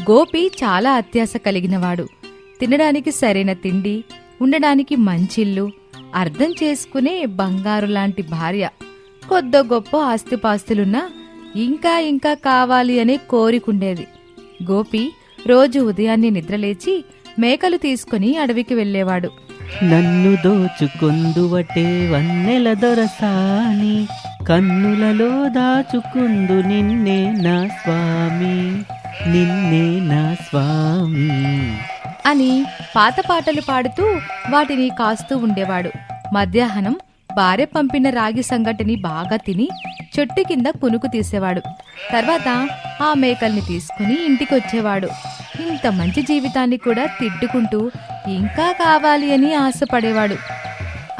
గోపి చాలా అత్యాశ కలిగినవాడు. తినడానికి సరైన తిండి ఉండడానికి మంచిల్లు అర్థం చేసుకునే బంగారు లాంటి భార్య. కొద్ద గొప్ప ఆస్తిపాస్తులున్నా ఇంకా ఇంకా కావాలి అనే కోరికుండేది. గోపి రోజు ఉదయాన్నే నిద్రలేచి మేకలు తీసుకుని అడవికి వెళ్ళేవాడు. నన్ను దోచుకొందువటే వన్నెల దొరసాని కన్నులలో దాచుకుందు నిన్నే నా స్వామి. నిన్నే నా స్వామి. అని పాత పాటలు పాడుతూ వాటిని కాస్తూ ఉండేవాడు. మధ్యాహ్నం భార్య పంపిన రాగి సంగటిని బాగా తిని చెట్టు కింద కునుకు తీసేవాడు. తర్వాత ఆ మేకల్ని తీసుకుని ఇంటికి వచ్చేవాడు ఇంత మంచి జీవితాన్ని కూడా తిట్టుకుంటూ ఇంకా కావాలి అని ఆశపడేవాడు.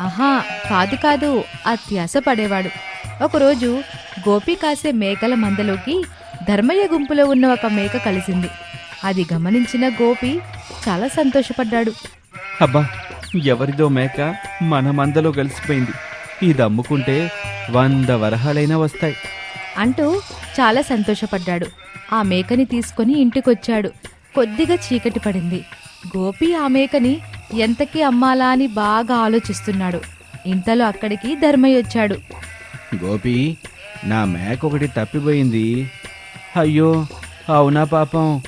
ఆహా కాదు కాదు అత్యాశ పడేవాడు ఒకరోజు గోపి కాసే మేకల మందలోకి ధర్మయ్య గుంపులో ఉన్న ఒక మేక కలిసింది. అది గమనించిన గోపి చాలా సంతోషపడ్డాడు. అబ్బా ఎవరిదో మేక మన మందలో కలిసిపోయింది. ఇది అమ్ముకుంటే వంద వరహాలైనా వస్తాయి. అంటూ చాలా సంతోషపడ్డాడు. ఆ మేకని తీసుకొని ఇంటికొచ్చాడు. కొద్దిగా చీకటి పడింది. గోపి ఆ మేకని ఎంతకి అమ్మాలా అని బాగా ఆలోచిస్తున్నాడు. ఇంతలో అక్కడికి ధర్మయ్య వచ్చాడు. గోపి నా మేక ఒకటి తప్పిపోయింది. అయ్యో అవునా పాపం?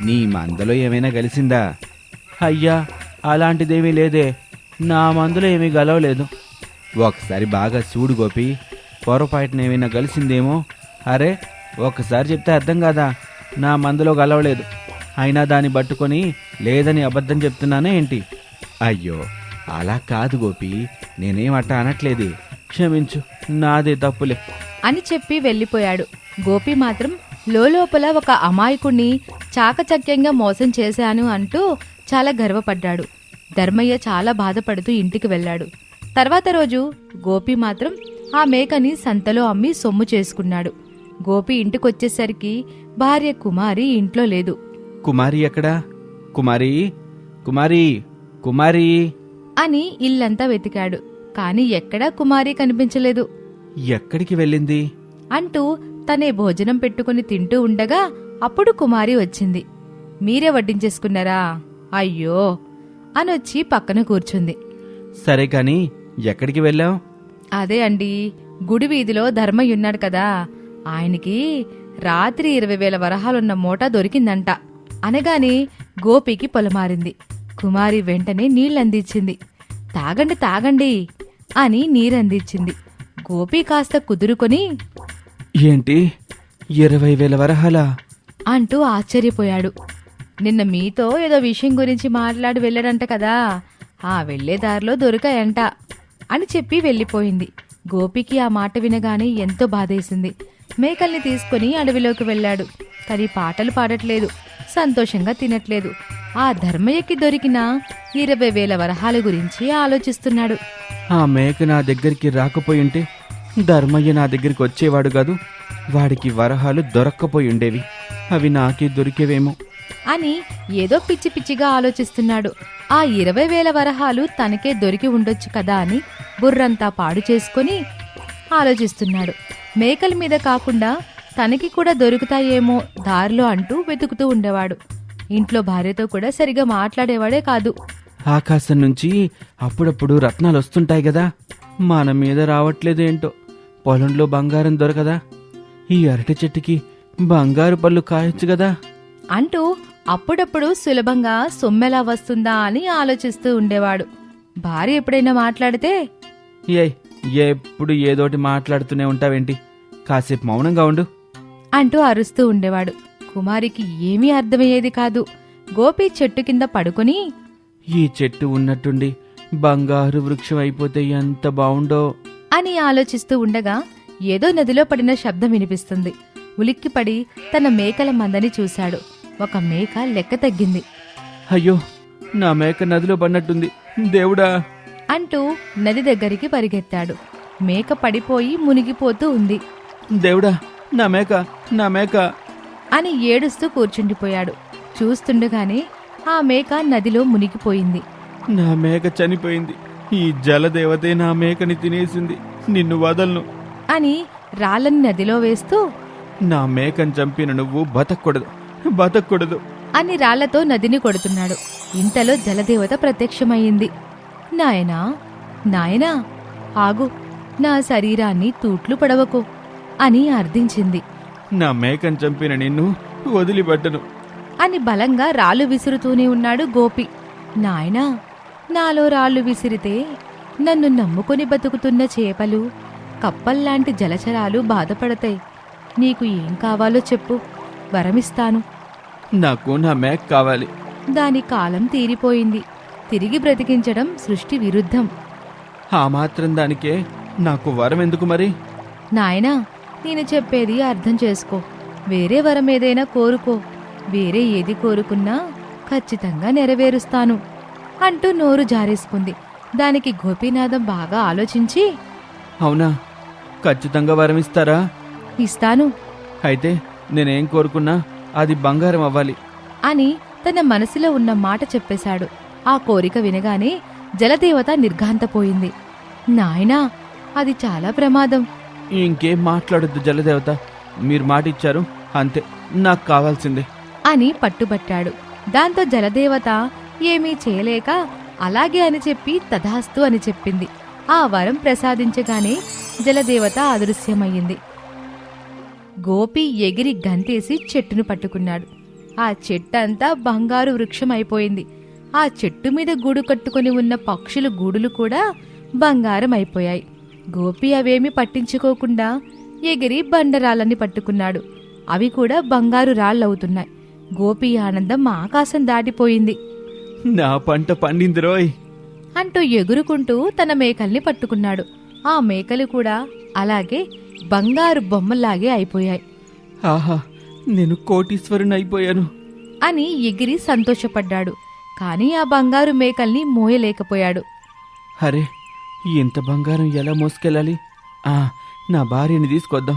నీ మందలో ఏమైనా కలిసిందా అయ్యా అలాంటిదేమీ లేదే. నా మందులో ఏమీ గలవలేదు. ఒకసారి బాగా చూడు గోపి పొరపాటున ఏమైనా కలిసిందేమో అరే ఒకసారి చెప్తే అర్థం కాదా? నా మందులో గలవలేదు. అయినా దాన్ని పట్టుకొని లేదని అబద్ధం చెప్తున్నానే ఏంటి? అయ్యో అలా కాదు గోపి నేనేమట్ట అనట్లేదే. క్షమించు నాదే తప్పులే. అని చెప్పి వెళ్ళిపోయాడు. గోపి మాత్రం లోపల ఒక అమాయకుణ్ణి చాకచక్యంగా మోసం చేశాను అంటూ చాలా గర్వపడ్డాడు. ధర్మయ్య చాలా బాధపడుతూ ఇంటికి వెళ్ళాడు. తర్వాత రోజు గోపి మాత్రం ఆ మేకని సంతలో అమ్మి సొమ్ము చేసుకున్నాడు. గోపి ఇంటికొచ్చేసరికి భార్య కుమారి ఇంట్లో లేదు. కుమారి ఎక్కడా? కుమారి? కుమారి? కుమారి? అని ఇల్లంతా వెతికాడు. కాని ఎక్కడా కుమారి కనిపించలేదు. ఎక్కడికి వెళ్ళింది? అంటూ తనే భోజనం పెట్టుకుని తింటూ ఉండగా అప్పుడు కుమారి వచ్చింది. మీరే వడ్డించేసుకున్నారా? అయ్యో అనొచ్చి పక్కన కూర్చుంది. సరే కాని ఎక్కడికి వెళ్ళావు? అదే అండి గుడి వీధిలో ధర్మయ్య ఉన్నాడు కదా ఆయనకి రాత్రి ఇరవై వేల వరహాలున్న మూట దొరికిందంట అనగానే గోపికి పొలమారింది. కుమారి వెంటనే నీళ్ళందించింది. తాగండి తాగండి అని నీరందించింది. గోపి కాస్త కుదురుకొని ఏంటి? ఇరవై వేల వరహాలా? అంటూ ఆశ్చర్యపోయాడు. నిన్న మీతో ఏదో విషయం గురించి మాట్లాడి వెళ్ళాడంట కదా. ఆ వెళ్ళే దారిలో దొరికాయంట అని చెప్పి వెళ్ళిపోయింది. గోపికి ఆ మాట వినగానే ఎంతో బాధేసింది. మేకల్ని తీసుకుని అడవిలోకి వెళ్ళాడు. కానీ పాటలు పాడట్లేదు. సంతోషంగా తినట్లేదు. ఆ ధర్మయ్యకి దొరికిన ఇరవై వేల వరహాల గురించి ఆలోచిస్తున్నాడు. ఆ మేక నా దగ్గరికి రాకపోయి ఉంటే ధర్మయ్య నా దగ్గరికి వచ్చేవాడు కాదు. వాడికి వరహాలు దొరక్కపోయి ఉండేవి. అవి నాకే దొరికేవేమో. అని ఏదో పిచ్చి పిచ్చిగా ఆలోచిస్తున్నాడు. ఆ ఇరవై వేల వరహాలు తనకే దొరికి ఉండొచ్చు కదా అని బుర్రంతా పాడు చేసుకుని ఆలోచిస్తున్నాడు. మేకల మీద కాకుండా తనకి కూడా దొరుకుతాయేమో దారిలో అంటూ వెతుకుతూ ఉండేవాడు. ఇంట్లో భార్యతో కూడా సరిగా మాట్లాడేవాడే కాదు. ఆకాశం నుంచి అప్పుడప్పుడు రత్నాలు వస్తుంటాయి కదా. మన మీద రావట్లేదేంటో. పొలంలో బంగారం దొరకదా? ఈ అరటి చెట్టుకి బంగారు పళ్ళు కాయొచ్చు కదా? అంటూ అప్పుడప్పుడు సులభంగా సొమ్మెలా వస్తుందా అని ఆలోచిస్తూ ఉండేవాడు. భార్య ఎప్పుడైనా మాట్లాడితే ఏ ఎప్పుడు ఏదోటి మాట్లాడుతూనే ఉంటావేంటి? కాసేపు మౌనంగా ఉండు. అంటూ అరుస్తూ ఉండేవాడు. కుమారికి ఏమీ అర్థమయ్యేది కాదు. గోపి చెట్టు కింద పడుకుని ఈ చెట్టు ఉన్నట్టుండి బంగారు వృక్షం అయిపోతే ఎంత బావుండో. అని ఆలోచిస్తూ ఉండగా ఏదో నదిలో పడిన శబ్దం వినిపిస్తుంది. ఉలిక్కిపడి తన మేకల మందని చూశాడు. ఒక మేక లెక్క తగ్గింది. అయ్యో నా మేక నదిలో పడినట్టుంది. దేవుడా! అంటూ నది దగ్గరికి పరిగెత్తాడు. మేక పడిపోయి మునిగిపోతూ ఉంది. దేవుడా నా మేక నా మేక! అని ఏడుస్తూ కూర్చుండిపోయాడు. చూస్తుండగానే ఆ మేక నదిలో మునిగిపోయింది. నా మేక చనిపోయింది. ఈ జలదేవతే నా మేకని తినేసింది. నిన్ను వదలను. అని రాళ్ళని నదిలో వేస్తూ నా మేకని చంపిన నువ్వు బతకూడదు. బతకూడదు. అని రాళ్ళతో నదిని కొడుతున్నాడు. ఇంతలో జలదేవత ప్రత్యక్షమయ్యింది. నాయనా నాయనా ఆగు. నా శరీరాన్ని తూట్లు పడవకు అని అర్థించింది. నా మేకను చంపిన నిన్ను వదిలిపెట్టను. అని బలంగా రాళ్ళు విసురుతూనే ఉన్నాడు గోపి. నాయనా నాలో రాళ్ళు విసిరితే నన్ను నమ్ముకొని బతుకుతున్న చేపలు కప్పల్లాంటి జలచరాలు బాధపడతాయి. నీకు ఏం కావాలో చెప్పు వరమిస్తాను. నాకు నా మేక కావాలి. దాని కాలం తీరిపోయింది. తిరిగి బ్రతికించడం సృష్టి విరుద్ధం. ఆ మాత్రం దానికే. నాకు వరం ఎందుకు మరి? నాయనా నేను చెప్పేది అర్థం చేసుకో. వేరే వరం ఏదైనా కోరుకో. వేరే ఏది కోరుకున్నా ఖచ్చితంగా నెరవేరుస్తాను. అంటూ నోరు జారేసుకుంది. దానికి గోపీనాథం బాగా ఆలోచించి అవునా? ఖచ్చితంగా వరం ఇస్తారా? ఇస్తాను. అయితే నేనేం కోరుకున్నా అది బంగారం అవ్వాలి. అని తన మనసులో ఉన్న మాట చెప్పేశాడు. ఆ కోరిక వినగానే జలదేవత నిర్ఘాంతపోయింది. నాయనా అది చాలా ప్రమాదం. ఇంకేం మాట్లాడొద్దు జలదేవత. మీరు మాట ఇచ్చారు అంతే. నాకు కావాల్సిందే. అని పట్టుబట్టాడు. దాంతో జలదేవత ఏమీ చేయలేక అలాగే అని చెప్పి తథాస్తు అని చెప్పింది. ఆ వరం ప్రసాదించగానే జలదేవత అదృశ్యమయ్యింది గోపి ఎగిరి గంతేసి చెట్టును పట్టుకున్నాడు. ఆ చెట్టంతా బంగారు వృక్షం అయిపోయింది ఆ చెట్టు మీద గూడు కట్టుకుని ఉన్న పక్షుల గూడులు కూడా బంగారం అయిపోయాయి గోపి అవేమీ పట్టించుకోకుండా ఎగిరి బండరాళ్ళని పట్టుకున్నాడు. అవి కూడా బంగారు రాళ్ళవుతున్నాయి. గోపి ఆనందం ఆకాశం దాటిపోయింది. నా పంట పండింది రోయ్ అంటూ ఎగురుకుంటూ తన మేకల్ని పట్టుకున్నాడు. ఆ మేకలు కూడా అలాగే బంగారు బొమ్మలాగే అయిపోయాయి. ఆహా నేను కోటీశ్వరుని అయిపోయాను. అని ఎగిరి సంతోషపడ్డాడు. కాని ఆ బంగారు మేకల్ని మోయలేకపోయాడు. అరే ఇంత బంగారం ఎలా మోసుకెళ్ళాలి? ఆ నా భార్యని తీసుకొద్దాం.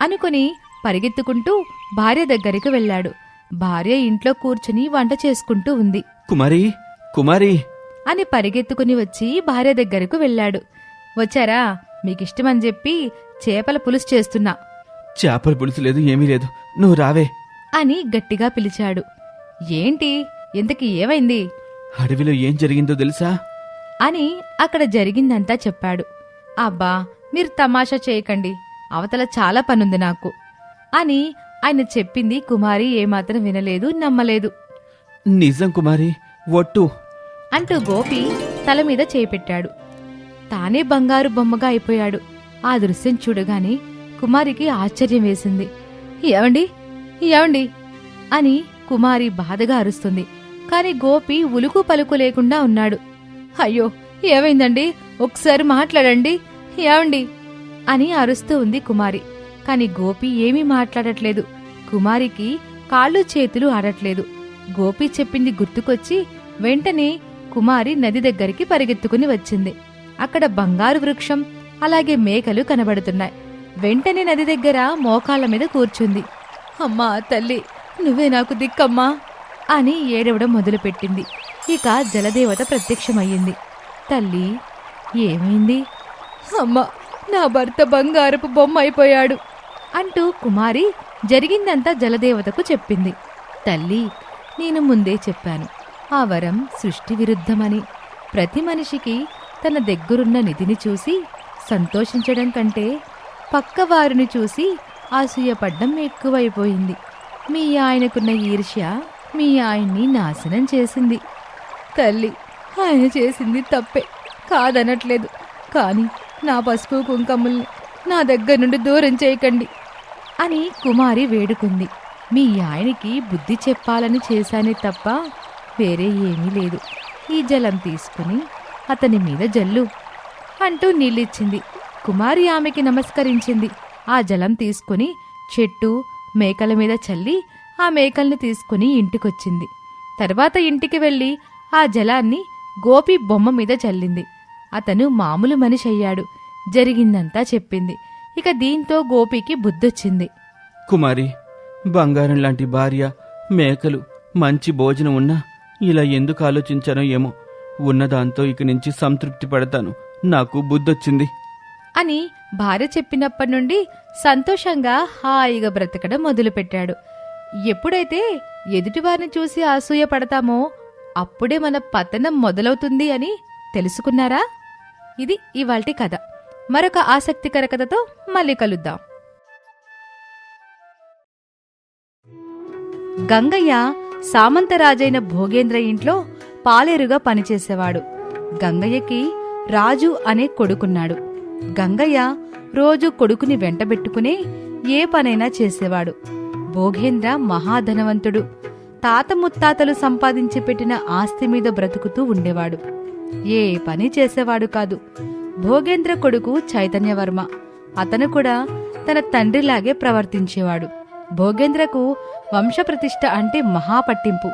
అనుకుని పరిగెత్తుకుంటూ భార్య దగ్గరికి వెళ్ళాడు. భార్య ఇంట్లో కూర్చుని వంట చేసుకుంటూ ఉంది. కుమారి కుమారి. అని పరిగెత్తుకుని వచ్చి భార్య దగ్గరకు వెళ్ళాడు. వచ్చారా? మీకిష్టమని చెప్పి చేపల పులుసు చేస్తున్నా. చేపల పులుసు లేదు ఏమీ లేదు. నువ్వు రావే. అని గట్టిగా పిలిచాడు. ఏంటి? ఇంతకి ఏమైంది? అడవిలో ఏం జరిగిందో తెలుసా? అని అక్కడ జరిగిందంతా చెప్పాడు. అబ్బా మీరు తమాషా చేయకండి. అవతల చాలా పనుంది నాకు. అని ఆయన చెప్పింది కుమారి ఏమాత్రం వినలేదు నమ్మలేదు. నిజం కుమారి ఒట్టు అంటూ గోపి తల మీద చేపెట్టాడు. తానే బంగారు బొమ్మగా అయిపోయాడు. ఆ దృశ్యం చూడగానే కుమారికి ఆశ్చర్యం వేసింది. ఏవండి? ఏవండి? అని కుమారి బాధగా అరుస్తుంది. కాని గోపి ఉలుకు పలుకు లేకుండా ఉన్నాడు. అయ్యో ఏమైందండి? ఒకసారి మాట్లాడండి. ఏవండి? అని అరుస్తూ ఉంది కుమారి. కాని గోపి ఏమీ మాట్లాడట్లేదు. కుమారికి కాళ్ళు చేతులు ఆడట్లేదు. గోపి చెప్పింది గుర్తుకొచ్చి వెంటనే కుమారి నది దగ్గరికి పరిగెత్తుకుని వచ్చింది. అక్కడ బంగారు వృక్షం అలాగే మేకలు కనబడుతున్నాయి. వెంటనే నది దగ్గర మోకాళ్ళ మీద కూర్చుంది. అమ్మా తల్లి నువ్వే నాకు దిక్కమ్మా అని ఏడవడం మొదలుపెట్టింది. ఇక జలదేవత ప్రత్యక్షమయ్యింది. తల్లి ఏమైంది? అమ్మ నా భర్త బంగారపు బొమ్మ అయిపోయాడు అంటూ కుమారి జరిగిందంతా జలదేవతకు చెప్పింది. తల్లి నేను ముందే చెప్పాను. ఆ వరం సృష్టి విరుద్ధమని. ప్రతి మనిషికి తన దగ్గరున్న నిధిని చూసి సంతోషించడం కంటే పక్కవారిని చూసి అసూయపడ్డం ఎక్కువైపోయింది. మీ ఆయనకున్న ఈర్ష్య మీ ఆయన్ని నాశనం చేసింది. తల్లి ఆయన చేసింది తప్పే. కాదనట్లేదు. కానీ నా పసుపు కుంకముల్ని నా దగ్గర నుండి దూరం చేయకండి అని కుమారి వేడుకుంది. మీ ఆయనకి బుద్ధి చెప్పాలని చేశానే తప్ప వేరే ఏమీ లేదు. ఈ జలం తీసుకుని అతని మీద జల్లు అంటూ నీళ్ళిచ్చింది. కుమారి ఆమెకి నమస్కరించింది. ఆ జలం తీసుకుని చెట్టు మేకల మీద చల్లి ఆ మేకల్ని తీసుకుని ఇంటికొచ్చింది. తర్వాత ఇంటికి వెళ్ళి ఆ జలాన్ని గోపి బొమ్మ మీద చల్లింది. అతను మామూలు మనిషి అయ్యాడు జరిగిందంతా చెప్పింది. ఇక దీంతో గోపికి బుద్ధొచ్చింది. కుమారి బంగారం లాంటి భార్య మేకలు మంచి భోజనం ఉన్నా ఇలా ఎందుకు ఆలోచించానో ఏమో. ఉన్నదాంతో ఇక నుంచి సంతృప్తి పడతాను. నాకు బుద్ధొచ్చింది. అని భార్య చెప్పినప్పటి నుండి సంతోషంగా హాయిగా బ్రతకడం మొదలుపెట్టాడు. ఎప్పుడైతే ఎదుటివారిని చూసి అసూయ పడతామో అప్పుడే మన పతనం మొదలవుతుంది అని తెలుసుకున్నారా? ఇది ఇవాల్టి కథ. మరొక ఆసక్తికర కథతో మళ్ళీ కలుద్దాం. గంగయ్య సామంతరాజైన భోగేంద్ర ఇంట్లో పాలేరుగా పనిచేసేవాడు. గంగయ్యకి రాజు అనే కొడుకున్నాడు. గంగయ్య రోజు కొడుకుని వెంటబెట్టుకునే ఏ పనైనా చేసేవాడు. భోగేంద్ర మహాధనవంతుడు. తాత ముత్తాతలు సంపాదించి పెట్టిన ఆస్తి మీద బ్రతుకుతూ ఉండేవాడు. ఏ పని చేసేవాడు కాదు. భోగేంద్ర కొడుకు చైతన్యవర్మ. అతను కూడా తన తండ్రిలాగే ప్రవర్తించేవాడు. భోగేంద్రకు వంశప్రతిష్ఠ అంటే మహాపట్టింపు.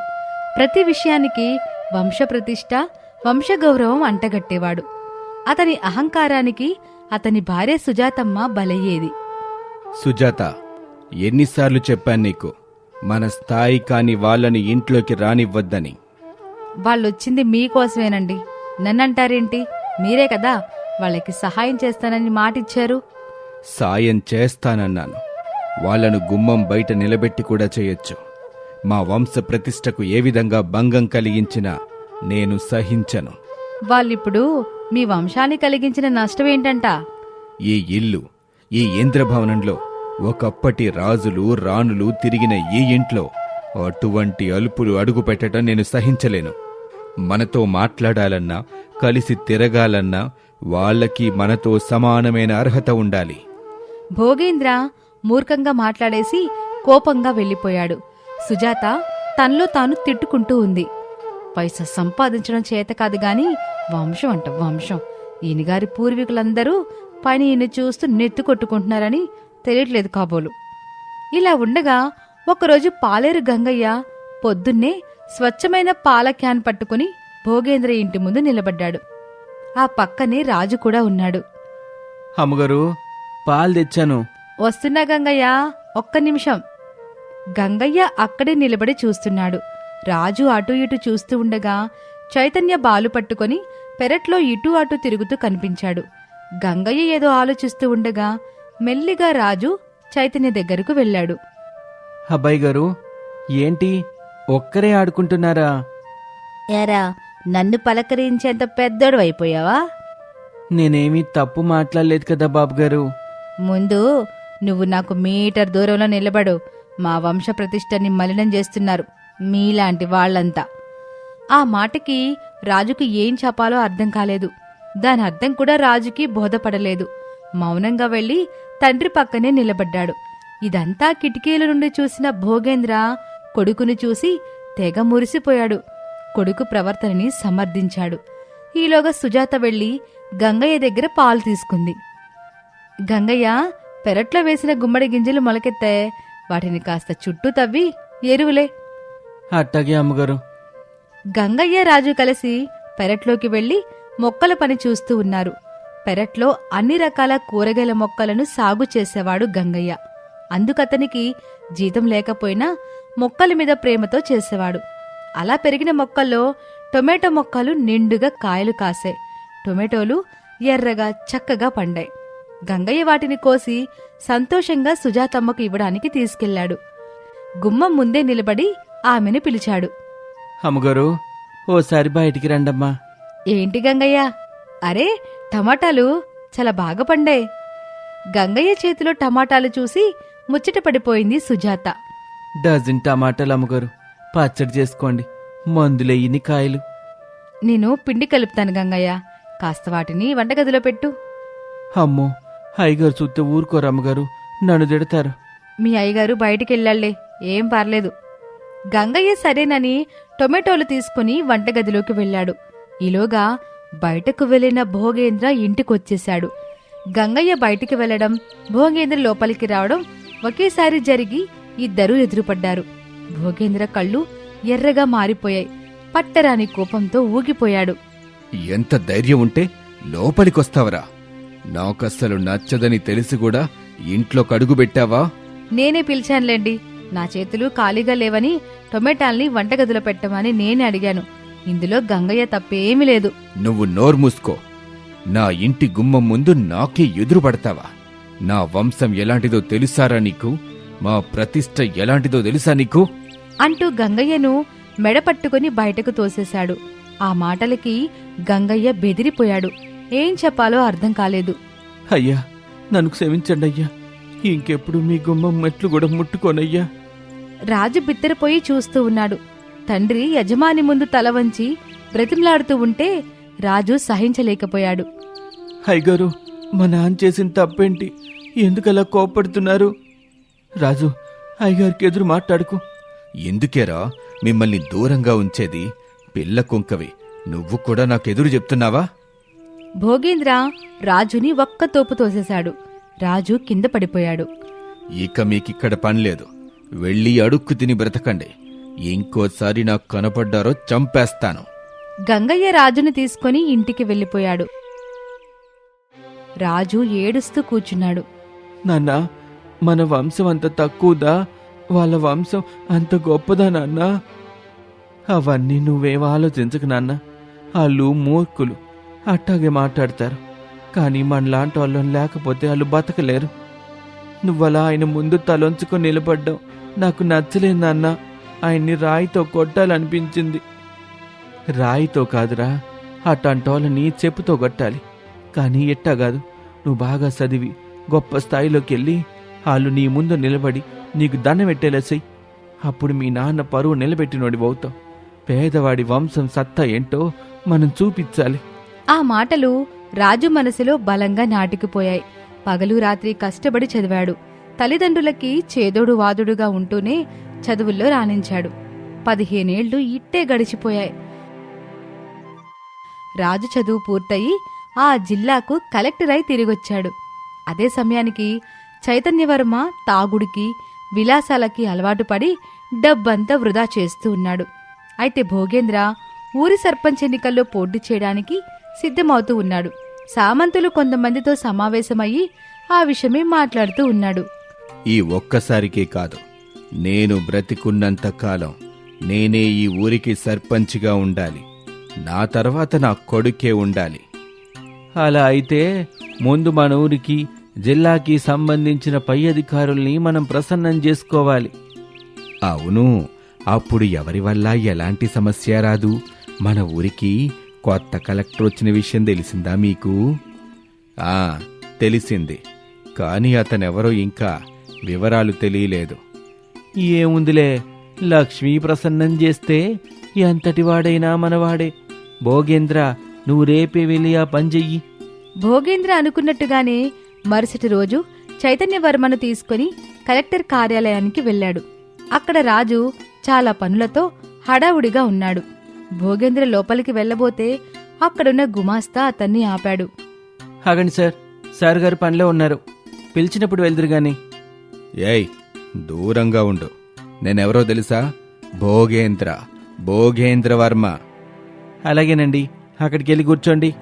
ప్రతి విషయానికి వంశప్రతిష్ఠ వంశగౌరవం అంటగట్టేవాడు. అతని అహంకారానికి అతని భార్య సుజాతమ్మ బలయ్యేది. సుజాత ఎన్నిసార్లు చెప్పాను నీకు మన స్థాయి కాని వాళ్ళని ఇంట్లోకి రానివ్వద్దని. వాళ్ళొచ్చింది మీకోసమేనండి. నన్నంటారేంటి? మీరే కదా వాళ్ళకి సహాయం చేస్తానని మాటిచ్చారు. సాయం చేస్తానన్నాను. వాళ్ళను గుమ్మం బయట నిలబెట్టి కూడా చేయొచ్చు. మా వంశ ప్రతిష్టకు ఏ విధంగా భంగం కలిగించినా నేను సహించను. వాళ్ళిప్పుడు మీ వంశాన్ని కలిగించిన నష్టం ఏంటంట ఈ ఇల్లు ఈ ఇంద్రభవనంలో ఒకప్పటి రాజులు రాణులు తిరిగిన ఈ ఇంట్లో అటువంటి అలుపులు అడుగు పెట్టడం నేను సహించలేను. మనతో మాట్లాడాలన్నా కలిసి తిరగాలన్నా వాళ్ళకి మనతో సమానమైన అర్హత ఉండాలి. భోగేంద్ర మూర్ఖంగా మాట్లాడేసి కోపంగా వెళ్ళిపోయాడు. సుజాత తనలో తాను తిట్టుకుంటూ ఉంది. పైసా సంపాదించడం చేత కాదు గాని వంశం అంట వంశం. ఈయనగారి పూర్వీకులందరూ పైన ఈయన చూస్తూ నెత్తి కొట్టుకుంటున్నారని తెలియట్లేదు కాబోలు. ఇలా ఉండగా ఒకరోజు పాలేరు గంగయ్య పొద్దున్నే స్వచ్ఛమైన పాల క్యాన్ పట్టుకుని భోగేంద్ర ఇంటి ముందు నిలబడ్డాడు. ఆ పక్కనే రాజు కూడా ఉన్నాడు. అమ్మగారు పాలు తెచ్చాను. వస్తున్నా గంగయ్య ఒక్క నిమిషం. గంగయ్య అక్కడే నిలబడి చూస్తున్నాడు. రాజు అటు ఇటు చూస్తూ ఉండగా చైతన్య బాలు పట్టుకొని పెరట్లో ఇటు అటు తిరుగుతూ కనిపించాడు. గంగయ్య ఏదో ఆలోచిస్తూ ఉండగా మెల్లిగా రాజు చైతన్య దగ్గరకు వెళ్ళాడు. అబ్బాయి గారు ఏంటి? ఒక్కరే ఆడుకుంటున్నారా? ఎరా నన్ను పలకరించేంత పెద్దోడు అయిపోయావా? నేనేమీ తప్పు మాట్లాడలేదు కదా బాబు గారు ముందు నువ్వు నాకు మీటర్ దూరంలో నిలబడు. మా వంశ ప్రతిష్టని మలినం చేస్తున్నారు మీలాంటి వాళ్ళంతా. ఆ మాటకి రాజుకు ఏం చెప్పాలో అర్థం కాలేదు. దాని అర్థం కూడా రాజుకి బోధపడలేదు. మౌనంగా వెళ్ళి తండ్రి పక్కనే నిలబడ్డాడు. ఇదంతా కిటికీల నుండి చూసిన భోగేంద్ర కొడుకుని చూసి తెగ మురిసిపోయాడు. కొడుకు ప్రవర్తనని సమర్థించాడు. ఈలోగా సుజాత వెళ్ళి గంగయ్య దగ్గర పాలు తీసుకుంది. గంగయ్య పెరట్లో వేసిన గుమ్మడి గింజలు మొలకెత్తాయి వాటిని కాస్త చుట్టూ తవ్వి ఎరువులే. అట్టాగే అమ్మగారు. గంగయ్య రాజు కలిసి పెరట్లోకి వెళ్ళి మొక్కల పని చూస్తూ ఉన్నారు. పెరట్లో అన్ని రకాల కూరగాయల మొక్కలను సాగు చేసేవాడు గంగయ్య. అందుకతనికి జీతం లేకపోయినా మొక్కల మీద ప్రేమతో చేసేవాడు. అలా పెరిగిన మొక్కల్లో టొమాటో మొక్కలు నిండుగా కాయలు కాసాయి టొమాటోలు ఎర్రగా చక్కగా పండాయి. గంగయ్య వాటిని కోసి సంతోషంగా సుజాతమ్మకు ఇవ్వడానికి తీసుకెళ్ళాడు గుమ్మం ముందే నిలబడి ఆమెను పిలిచాడు. అమ్మగారు ఓసారి బయటికి రండమ్మా. ఏంటి గంగయ్య? అరే టమాటాలు చాలా బాగా పండాయి. గంగయ్య చేతిలో టమాటాలు చూసి ముచ్చట పడిపోయింది సుజాత. డజన్ టమాటాలు అమ్మగారు పచ్చడి చేసుకోండి. మందులెయ్యని కాయలు. నేను పిండి కలుపుతాను గంగయ్య. కాస్త వాటిని వంటగదిలో పెట్టు. అమ్మో హైగారు చూస్తే ఊరుకోరు అమ్మగారు నన్ను తిడతారు. మీ అయ్యగారు బయటికెళ్ళాళ్ళే. ఏం పర్లేదు. గంగయ్య సరేనని టొమాటోలు తీసుకుని వంటగదిలోకి వెళ్ళాడు. ఈలోగా బయటకు వెళ్ళిన భోగేంద్ర ఇంటికొచ్చేశాడు. గంగయ్య బయటికి వెళ్ళడం భోగేంద్ర లోపలికి రావడం ఒకేసారి జరిగి ఇద్దరూ ఎదురుపడ్డారు. భోగేంద్ర కళ్ళు ఎర్రగా మారిపోయాయి. పట్టరాని కోపంతో ఊగిపోయాడు. ఎంత ధైర్యం ఉంటే లోపలికొస్తావరా? నాకస్సలు నచ్చదని తెలిసి కూడా ఇంట్లో కడుగు పెట్టావా? నేనే పిలిచానులేండి. నా చేతులు ఖాళీగా లేవని టొమాటాల్ని వంటగదిలో పెట్టమని నేనే అడిగాను. ఇందులో గంగయ్య తప్పేమీ లేదు. నువ్వు నోరు మూసుకో. నా ఇంటి గుమ్మం ముందు నాకే ఎదురు పడతావా? నా వంశం ఎలాంటిదో తెలుసారా నీకు? మా ప్రతిష్ట ఎలాంటిదో తెలుసా నీకు? అంటూ గంగయ్యను మెడ పట్టుకుని బయటకు తోసేశాడు. ఆ మాటలకి గంగయ్య బెదిరిపోయాడు. ఏం చెప్పాలో అర్థం కాలేదు. అయ్యా నన్ను క్షమించండి అయ్యా. ఇంకెప్పుడు మీ గుమ్మం మెట్లు కూడా ముట్టుకోనయ్యా. రాజు బిత్తరపోయి చూస్తూ ఉన్నాడు. తండ్రి యజమాని ముందు తల వంచి బ్రతిమలాడుతూ ఉంటే రాజు సహించలేకపోయాడు. అయ్యగారు మా నాన్న చేసిన తప్పేంటి? ఎందుకలా కోపడుతున్నారు? రాజు అయ్యగారికి ఎదురు మాట్లాడుకో. ఎందుకేరా? మిమ్మల్ని దూరంగా ఉంచేది పిల్ల కుంకవి. నువ్వు కూడా నాకెదురు చెప్తున్నావా? భోగేంద్ర రాజుని ఒక్క తోపు తోసేశాడు. రాజు కింద పడిపోయాడు. ఇక మీకిక్కడ పనిలేదు వెళ్ళి అడుక్కు తిని బ్రతకండి. ఇంకోసారి నాకు కనపడ్డారో చంపేస్తాను. గంగయ్య రాజుని తీసుకొని ఇంటికి వెళ్ళిపోయాడు. రాజు ఏడుస్తూ కూర్చున్నాడు. నాన్న మన వంశం అంత తక్కువదా? వాళ్ళ వంశం అంత గొప్పదా నాన్న? అవన్నీ నువ్వేం ఆలోచించకు నాన్న. వాళ్ళు మూర్ఖులు. అట్టాగే మాట్లాడతారు. కానీ మనలాంటి వాళ్ళని లేకపోతే వాళ్ళు బతకలేరు. నువ్వలా ఆయన ముందు తలొంచుకొని నిలబడ్డావు. నాకు నచ్చలేదు ఆయన్ని రాయితో కొట్టాలనిపించింది. రాయితో కాదురా. అట్టంటోళ్ళని చెప్పుతో కొట్టాలి. కానీ ఎట్టా కాదు. నువ్వు బాగా చదివి గొప్ప స్థాయిలోకి వెళ్ళి వాళ్ళు నీ ముందు నిలబడి నీకు దండం పెట్టేలా చెయ్యి. అప్పుడు మీ నాన్న పరువు నిలబెట్టినోడి అవుతావు. పేదవాడి వంశం సత్తా ఏంటో మనం చూపించాలి. ఆ మాటలు రాజు మనసులో బలంగా నాటికిపోయాయి. పగలు రాత్రి కష్టపడి చదివాడు. తల్లిదండ్రులకి చేదోడు వాదుడుగా ఉంటూనే చదువుల్లో రాణించాడు. పదిహేనేళ్ళు ఇట్టే గడిచిపోయాయి. రాజు చదువు పూర్తయి ఆ జిల్లాకు కలెక్టర్ అయి తిరిగొచ్చాడు. అదే సమయానికి చైతన్యవర్మ తాగుడికి విలాసాలకి అలవాటు పడి డబ్బంతా వృధా చేస్తూ ఉన్నాడు. అయితే భోగేంద్ర ఊరి సర్పంచ్ ఎన్నికల్లో పోటీ చేయడానికి సిద్ధమవుతూ ఉన్నాడు. సామంతులు కొంతమందితో సమావేశమయ్యి ఆ విషయమే మాట్లాడుతూ ఉన్నాడు. ఈ ఒక్కసారికే కాదు నేను బ్రతికున్నంత కాలం నేనే ఈ ఊరికి సర్పంచ్గా ఉండాలి నా తర్వాత నా కొడుకే ఉండాలి. అలా అయితే ముందు మన ఊరికి జిల్లాకి సంబంధించిన పై అధికారుల్ని మనం ప్రసన్నం చేసుకోవాలి. అవును అప్పుడు ఎవరి వల్ల ఎలాంటి సమస్య రాదు? మన ఊరికి కొత్త కలెక్టర్ వచ్చిన విషయం తెలిసిందా మీకు? ఆ తెలిసింది. కానీ అతనెవరో ఇంకా వివరాలు తెలియలేదు. ఏముందిలే లక్ష్మీ ప్రసన్నం చేస్తే ఎంతటి వాడైనా మనవాడే. భోగేంద్ర నువ్వు రేపే వెళ్ళి ఆ పని చెయ్యి. భోగేంద్ర అనుకున్నట్టుగానే మరుసటి రోజు చైతన్యవర్మను తీసుకుని కలెక్టర్ కార్యాలయానికి వెళ్ళాడు. అక్కడ రాజు చాలా పనులతో హడావుడిగా ఉన్నాడు. భోగేంద్ర లోపలికి వెళ్ళబోతే అక్కడున్న గుమాస్తా అతన్ని ఆపాడు. ఆగండి సార్ సార్ గారు పనిలో ఉన్నారు. పిలిచినప్పుడు వెళ్దురు గాని. ఏయ్ దూరంగా ఉండు. నేనెవరో తెలుసా? భోగేంద్ర భోగేంద్ర వర్మ. అలాగేనండి అక్కడికి వెళ్ళి కూర్చోండి.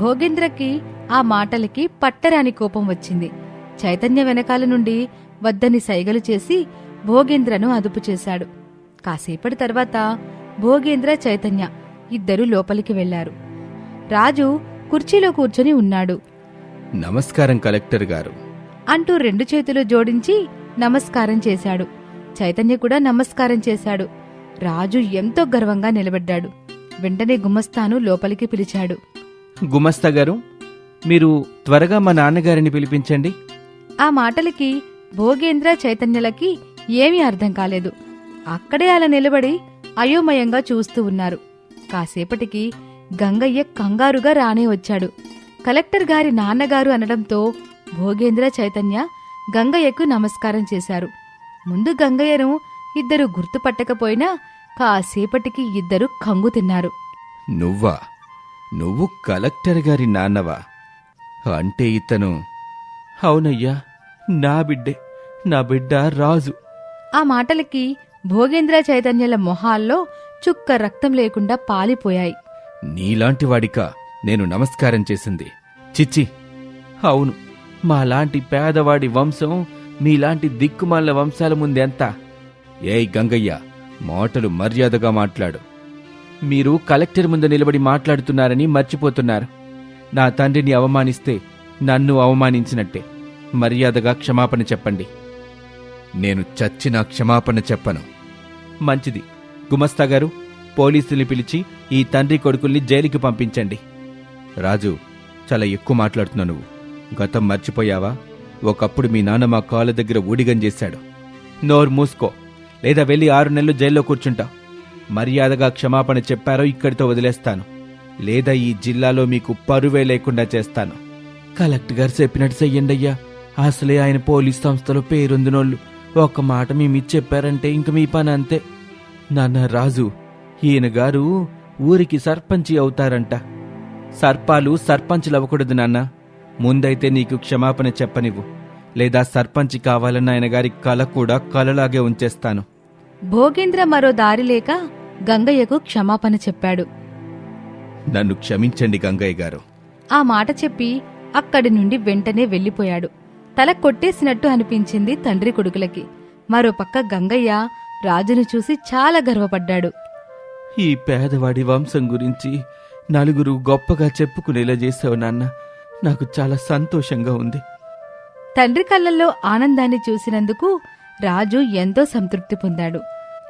భోగేంద్రకి ఆ మాటలకి పట్టరాని కోపం వచ్చింది. చైతన్య వెనకాల నుండి వద్దని సైగలు చేసి భోగేంద్రను అదుపు చేశాడు. కాసేపటి తర్వాత భోగేంద్ర చైతన్య ఇద్దరూ లోపలికి వెళ్ళారు. రాజు కుర్చీలో కూర్చొని ఉన్నాడు. నమస్కారం కలెక్టర్ గారు. అంటూ రెండు చేతులు జోడించి నమస్కారం చేశాడు. చైతన్య కూడా నమస్కారం చేశాడు. రాజు ఎంతో గర్వంగా నిలబడ్డాడు. వెంటనే గుమస్తాను లోపలికి పిలిచాడు. గుమస్తా గారు మీరు త్వరగా మా నాన్నగారిని పిలిపించండి. ఆ మాటలకి భోగేంద్ర చైతన్యలకి ఏమీ అర్థం కాలేదు. అక్కడే అలా నిలబడి అయోమయంగా చూస్తూ ఉన్నారు. కాసేపటికి గంగయ్య కంగారుగా రానే వచ్చాడు. కలెక్టర్ గారి నాన్నగారు అనడంతో భోగేంద్ర చైతన్య గంగయ్యకు నమస్కారం చేశారు. ముందు గంగయ్యను ఇద్దరు గుర్తుపట్టకపోయినా కాసేపటికి ఇద్దరు కంగు తిన్నారు. నువ్వా? నువ్వు కలెక్టర్ గారి నాన్నవా? అంటే ఇతను? అవునయ్యా నా బిడ్డే నా బిడ్డ రాజు. ఆ మాటలకి భోగేంద్ర చైతన్యల మొహాల్లో చుక్క రక్తం లేకుండా పాలిపోయాయి. నీలాంటి వాడిక నేను నమస్కారం చేసింది. చిచ్చి. అవును మాలాంటి పేదవాడి వంశం మీలాంటి దిక్కుమాల వంశాల ముందెంత ఏయ్ గంగయ్య మాటలు మర్యాదగా మాట్లాడు. మీరు కలెక్టర్ ముందు నిలబడి మాట్లాడుతున్నారని మర్చిపోతున్నారు. నా తండ్రిని అవమానిస్తే నన్ను అవమానించినట్టే. మర్యాదగా క్షమాపణ చెప్పండి. నేను చచ్చిన క్షమాపణ చెప్పను. మంచిది. గుమస్తా గారు పోలీసుల్ని పిలిచి ఈ తండ్రి కొడుకుల్ని జైలుకి పంపించండి. రాజు చాలా ఎక్కువ మాట్లాడుతున్నావు నువ్వు. గతం మర్చిపోయావా? ఒకప్పుడు మీ నాన్న మా కాళ్ళ దగ్గర ఊడిగం చేశాడు. నోరు మూసుకో. లేదా వెళ్ళి ఆరు నెలలు జైల్లో కూర్చుంటా. మర్యాదగా క్షమాపణ చెప్పారో ఇక్కడితో వదిలేస్తాను. లేదా ఈ జిల్లాలో మీకు పరువే లేకుండా చేస్తాను. కలెక్టర్ గారు చెప్పినట్టు చెయ్యండి అయ్యా అసలే ఆయన పోలీస్ సంస్థలో పేరొందినోళ్ళు. ఒక్క మాట మేము ఇచ్చి చెప్పారంటే ఇంక మీ పని అంతే. నాన్న రాజు ఈయన గారు ఊరికి సర్పంచి అవుతారంట. సర్పాలు సర్పంచ్లు అవ్వకూడదు నాన్న. ముందైతే నీకు క్షమాపణ చెప్పనివ్వు. లేదా సర్పంచ్ కావాలన్న ఆయన గారి కళ కూడా కలలాగే ఉంచేస్తాను. భోగేంద్ర మరో దారి లేక గంగయ్యకు క్షమాపణ చెప్పాడు. నన్ను క్షమించండి గంగయ్య గారు. ఆ మాట చెప్పి అక్కడి నుండి వెంటనే వెళ్ళిపోయాడు. తల కొట్టేసినట్టు అనిపించింది తండ్రి కొడుకులకి. మరోపక్క గంగయ్య రాజును చూసి చాలా గర్వపడ్డాడు. ఈ పేదవాడి వంశం గురించి నలుగురు గొప్పగా చెప్పుకునేలా చేసావు నాన్న. నాకు చాలా సంతోషంగా ఉంది. తండ్రి కళ్ళల్లో ఆనందాన్ని చూసినందుకు రాజు ఎంతో సంతృప్తి పొందాడు.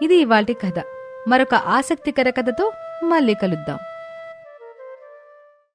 ఇది ఇవాల్టి కథ. మరొక ఆసక్తికర కథతో మళ్ళీ కలుద్దాం.